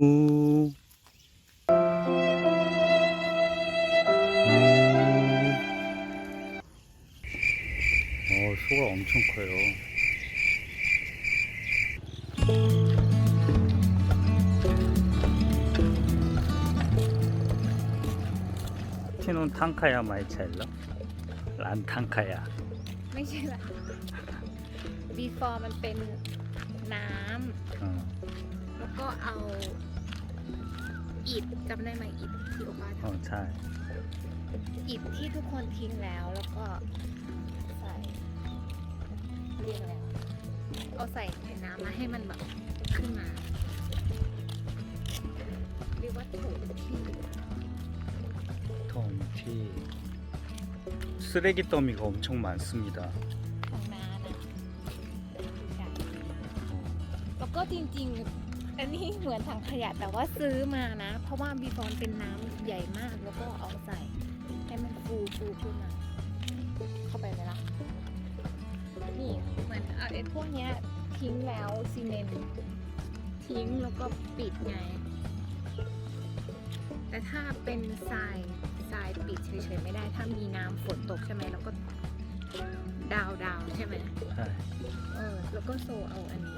우. 어, 소가 엄청 커요. 티논 탕카야 마이첼러? 란 탕카야. ไม่ใช่ละ before มันเป็นน้ 어, ำแล้ว ก็เอาอิฐจำได้ไหมอิฐที่โอป้าท 어, 잘. ำอิฐที่ทุกคนทิ้งแล้วแล้วก็ใส่เรียกอะไรวะเอาใส่ในน้ำมาให้มันแบบขึ้นมา เรียกว่าโถที่ 덤티. 쓰레기 더미가 엄청 많습니다. ของน้านะคือกัน 어, แล้วก็จริงๆ อันนี้เหมือนถังขยะแต่ว่าซื้อมานะ เพราะว่าบีฟอนเป็นน้ำใหญ่มากแล้วก็เอาใส่ให้มันฟูฟูขึ้นมา เข้าไปเลยละนี่เหมือนเอาไอ้พวกเนี้ยทิ้งแล้วซีเมนต์ทิ้งแล้วก็ปิดไง แต่ถ้าเป็นทรายทรายปิดเฉยๆไม่ได้ถ้ามีน้ำฝนตกใช่ไหมแล้วก็ดาวดาวๆใช่ไหม 잘. เออแล้วก็โซเอาอันนี้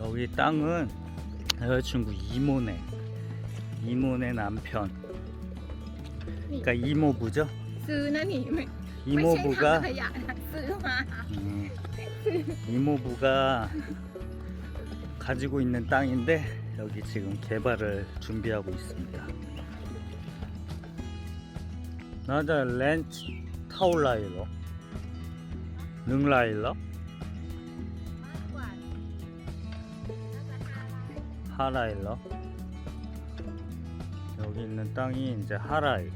여기 땅은 여자친구 이모네. 이모네 남편. 그러니까 이모부죠? 이모부가 음. 이모부가 가지고 있는 땅인데 여기 지금 개발을 준비하고 있습니다. 나자 렌치 타올라일러 능라일러? 하라일러? 여기 있는 땅이 이제 하라이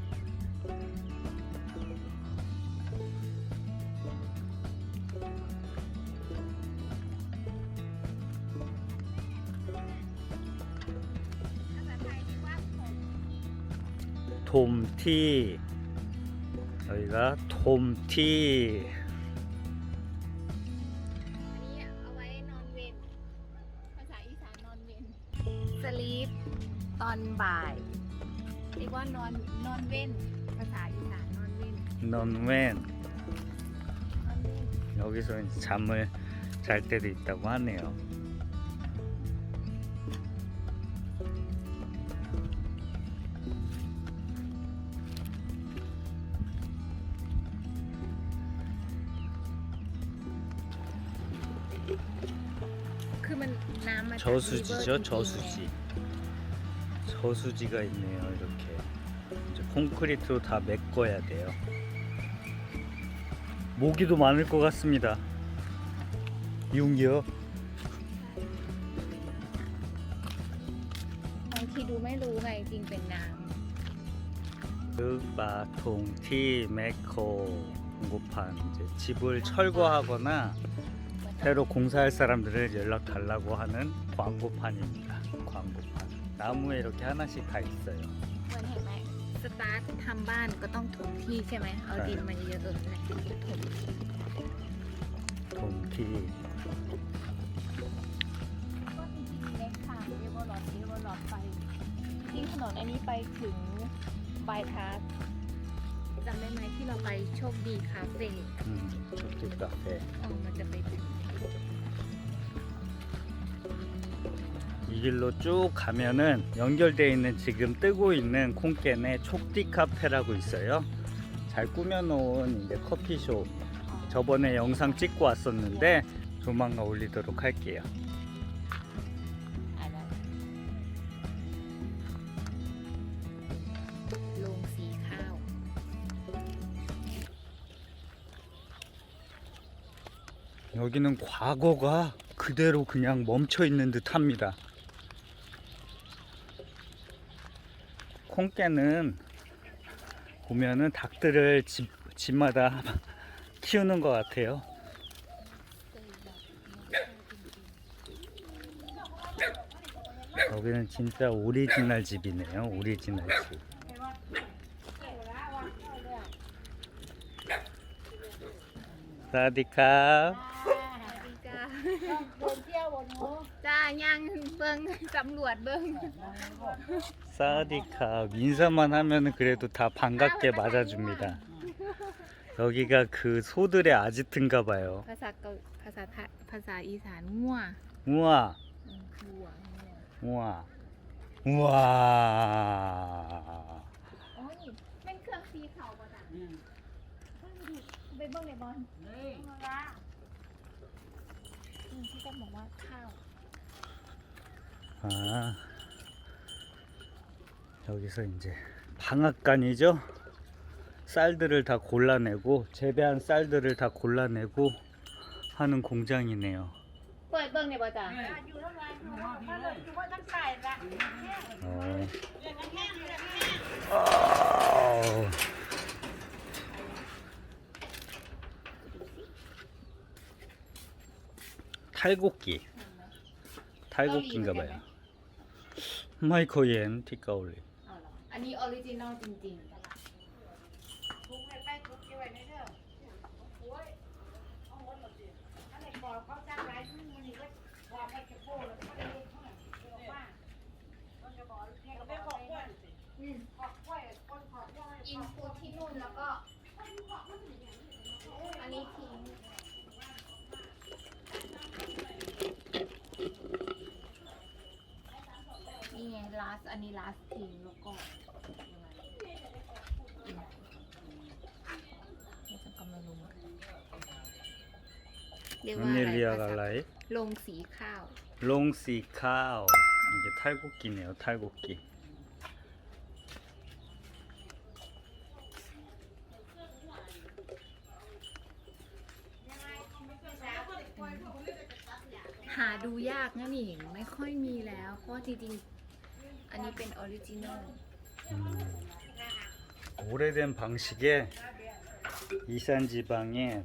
돔티. 여기가 돔티 อนนอนเว้นภาษาอีสานนอนเว้น 넌웬 นอนเว้น 여기서 이제 잠을 잘 때도 있다고 하네요.คือมันน้ำมาจาก 저수지죠, river จริงๆ 저수지. 저수지가 있네요, 이렇게. 이제 콘크리트로 다 메꿔야 돼요. 모기도 많을 것 같습니다. 미운기요? บางทีดูไม่รู้ไงจริงเป็นน้ 마통티 메코 공급한 이제 집을 철거하거나 ำ 새로 공사할 사람들을 연락 달라고 하는 광고판입니다. 광고판. 나무에 이렇게 하나씩 다 있어요. เหมือนเห็นไหม สตาร์ททำบ้านก็ต้องถมที่ใช่ไหมเอาดินมาเยอะๆตรงนั้นแหละถมถมที่ก็จริงๆเค่ะเรียกว่าหลอดเรียกว่าหลอดไฟที่ถนนอันนี้ไปถึงบายพาสจำได้ไหมที่เราไปโชคดีคาเฟ่โชคดีคาเฟอ๋อมันจะไปถึง 이 길로 쭉 가면은 연결되어 있는 지금 뜨고 있는 콩캔에 촉디 카페라고 있어요. 잘 꾸며놓은 이제 커피숍. 저번에 영상 찍고 왔었는데 조만간 올리도록 할게요. 여기는 과거가 그대로 그냥 멈춰 있는 듯 합니다. 콩깨는 보면은 닭들을 집, 집마다 키우는 것 같아요. 여기는 진짜 오리지널 집이네요. 오리지널 집. 사디카. สวัสดีจ้า จ้ายังเบิ้งสำรวจเบิ้ง 사디카 인사만 하면 그래도 다 반갑게 맞아줍니다. 여기가 그 소들의 아지트인가 봐요. 우와. 우와. 우와. 네. 아. 여기서 이제 방앗간이죠. 쌀들을 다 골라내고 재배한 쌀들을 다 골라내고 하는 공장이네요. 네. 어. 탈곡기. 탈곡기인가봐요. 마이코 옌 티카올리. นนี้ออริจินอลจริงๆทุกในแป้งทุกที่ไว้ในเด้อโอ้ยข้าหมดหมดสิอันไหนบอกเขาจ้างไรมันมันนี่ก็บอกมัจ็บโบ้แล้วก็ได้ยินเท่าไหร่เยวว่ากมันจะบอกแค่ก็บอกไปนะอืมขอบกล้วยคนขอบกล้วยอินฟูดที่นู่นแล้วก็ อันนี้ทิ้งนี่ไงลาสอันนี้ลาสทิ้งแล้วก็ เรียกว่าอะไร 안넬리아가 라이. ลงสีข้าว 롱시카오. 이게 탈곡기네요. 탈곡기. 음. หาดูยากนะนี่ไม่ค่อยมีแล้ว เพราะจริงๆ อันนี้เป็นออริจินอล 음. 오래된 방식의 이산 지방의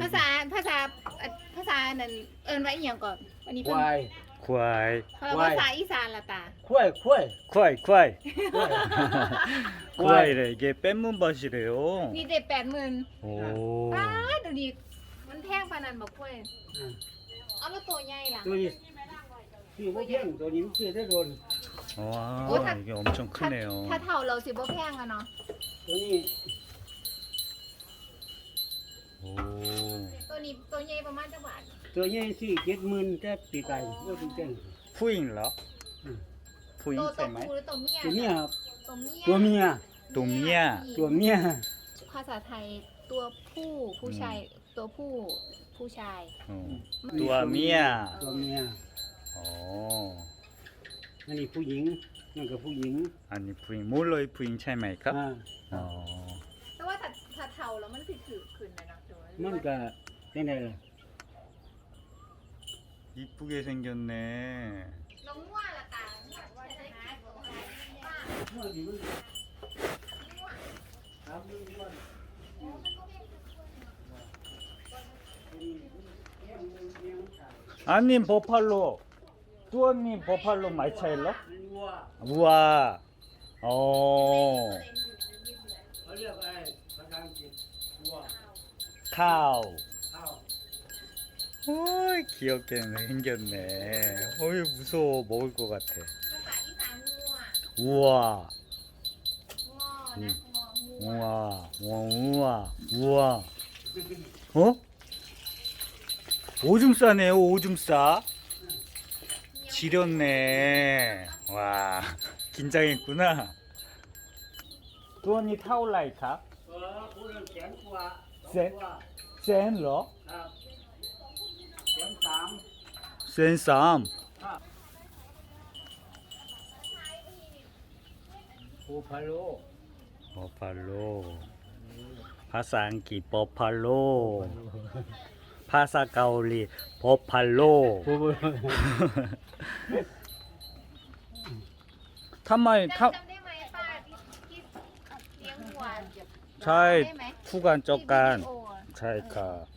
ภาษาภาษาเอ่อภาษานั่นเอิญว่าอีหยังก่อนวันนี้ ค เพิ่น วาย 과이. ภาษาอีสานละตา ควายควาย 과이, 과이. ควาย 과이래. 이게 뺀문 밭이래요. นี่เด็ดแปดหมื่น 오. ป้าดเดี๋ยวนี้มันแพงปานนั้นบอกควาย อ่า เอาแล้วตัวใหญ่ล่ะ ตัวนี้พี่ว่าเที่ยงตัวนี้มันคือได้โดน 와, 오, 다- 이게 엄청 ถ้า 크네요. ถ้าเท่าเราสิบ่แพงอะเนาะ ตัวนี้ 오. ี้ตัวใหญ่ประมาณจักบาทตัวใหญ่สี่เจ็ดหมื่นแต่ตีไก่ก็ตีเก่งผู้หญิงเหรอผู้หญิงตัวตัใช่ไหมตัวเมียตัวเมียครับตัวเมียตัวเมีย ตัวเมียภาษาไทยตัวผู้ผู้ชายตัวผู้ผู้ชายตัวเมียตัวเมียอ๋อันนี้ผู้หญิงนั่นก็ผู้หญิงอันนี้ผู้หญิงมูเลยผู้หญิงใช่ไหมครับอ๋อแต่ว่าถ้าถ้าเท่าแล้วมันผิดถือขึ้นนะครับตัวมันก็ 쟤네 이쁘게 생겼네. 안님 버팔로, 뚜언님 버팔로 마이차일러? 우와 어. 카우. 어이 귀엽게 생겼네. 어이 무서워. 먹을 것 같아. 우와. 우와 우와 우와 어? 오줌 싸네요 오줌 싸. 지렸네. 와 긴장했구나. 또언니 타올라이카. 센? 센러? ครับแสนสาม 센쌈. โอพาโล 버팔로. 파상기 버팔로. 파사가올리 버팔로. โอ ทำไมท จำได้ไหมป้าที่ที่เลี้ยงวัว ำใช่ ได้ไหม คู่กันจบกัน ที่วิดีโออะ ใช่ค่ะ รถ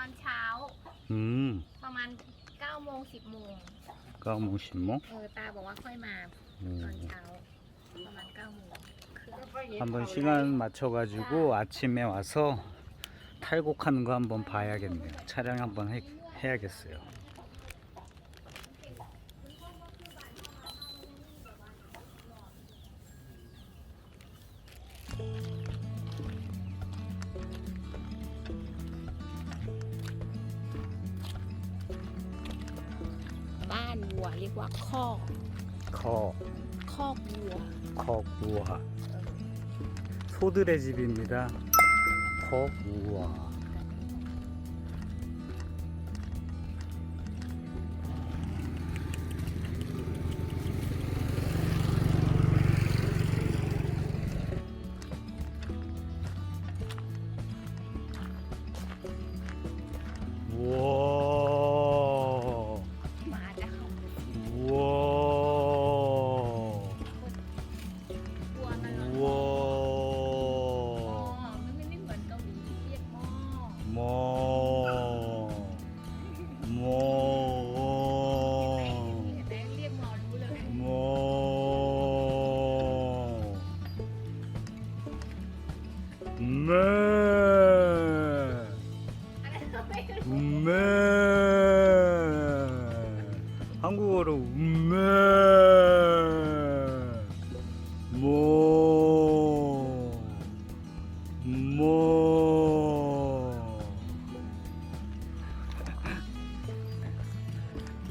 อนเช้า 음 ประมาณ9โมง10โมง 까몽 신모 เออตาบอกว่าค่อยมาตอนเช้า ประมาณ9โมงเครื่อง 한번 시간 맞춰가지고 아침에 와서 탈곡하는 거 한번 봐야겠네요 촬영 한번 해, 해야겠어요 วัวเรียกว่าคอก 커 คอกวัว 컥우화 소들의 집입니다 컥우화 우와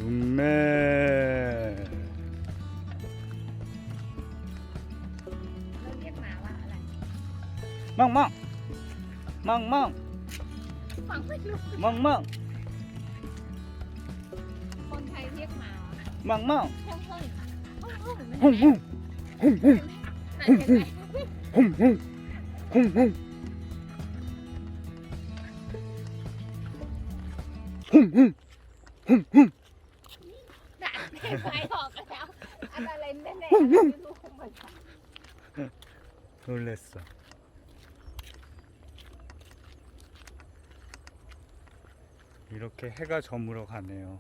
คุณแม่มังมั่งมังมั่งฟังม่รู้มั่งมั่งคนไทยเรียกหมามังมั่งฮ่งฮ่องฮ่องฮ่องฮ่องฮ่งฮ่งฮ่งฮ่งฮ่งฮ่งฮ่งฮ่งฮึ่ง ไปออกแล้วอันอะไรแน่ๆไม่รู้ของมัน 놀랬어. 이렇게 해가 저물어 가네요.